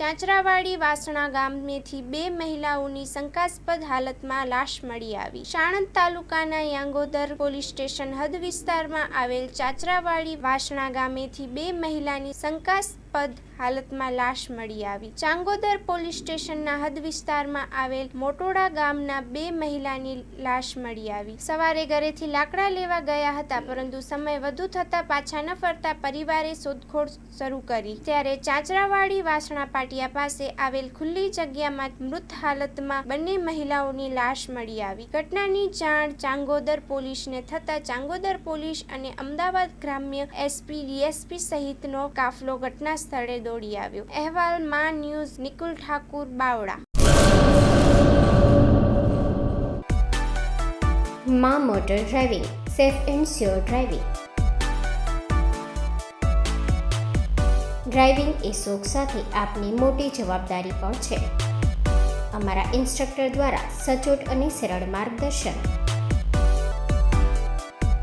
ચાંચરાવાડી વાસણા ગામેથી બે મહિલાઓની શંકાસ્પદ હાલતમાં લાશ મળી આવી. સાણંદ તાલુકાના યાંગોદર પોલીસ સ્ટેશન હદ વિસ્તારમાં આવેલ ચાંચરાવાડી વાસણા ગામેથી બે મહિલાની શંકાસ્પદ હાલતમાં લાશ મળી આવી. ચાંગોદર પોલીસ સ્ટેશનના હદ વિસ્તારમાં આવેલ મોટોડા ગામના બે મહિલાની લાશ મળી આવી. સવારે ઘરેથી લાકડા લેવા ગયા હતા, પરંતુ સમય વધુ થતા પાછા ન ફરતા પરિવારે શોધખોળ શરૂ કરી. ત્યારે ચાંચરાવાડી વાસણા પાટિયા પાસે આવેલ ખુલ્લી જગ્યામાં મૃત હાલતમાં બંને મહિલાઓની લાશ મળી આવી. ઘટનાની જાણ ચાંગોદર પોલીસને થતા ચાંગોદર પોલીસ અને અમદાવાદ ગ્રામ્ય એસપી, ડીએસપી સહિતનો કાફલો ઘટના સ્થળે દોડી આવ્યો. અહેવાલમાં news Nikul Thakur, Bavla. Maa motor driving, safe and sure driving. Driving એ શોખ સાથે આપની મોટી જવાબદારી પણ છે. અમારા ઇન્સ્ટ્રક્ટર દ્વારા સચોટ અને સરળ માર્ગદર્શન.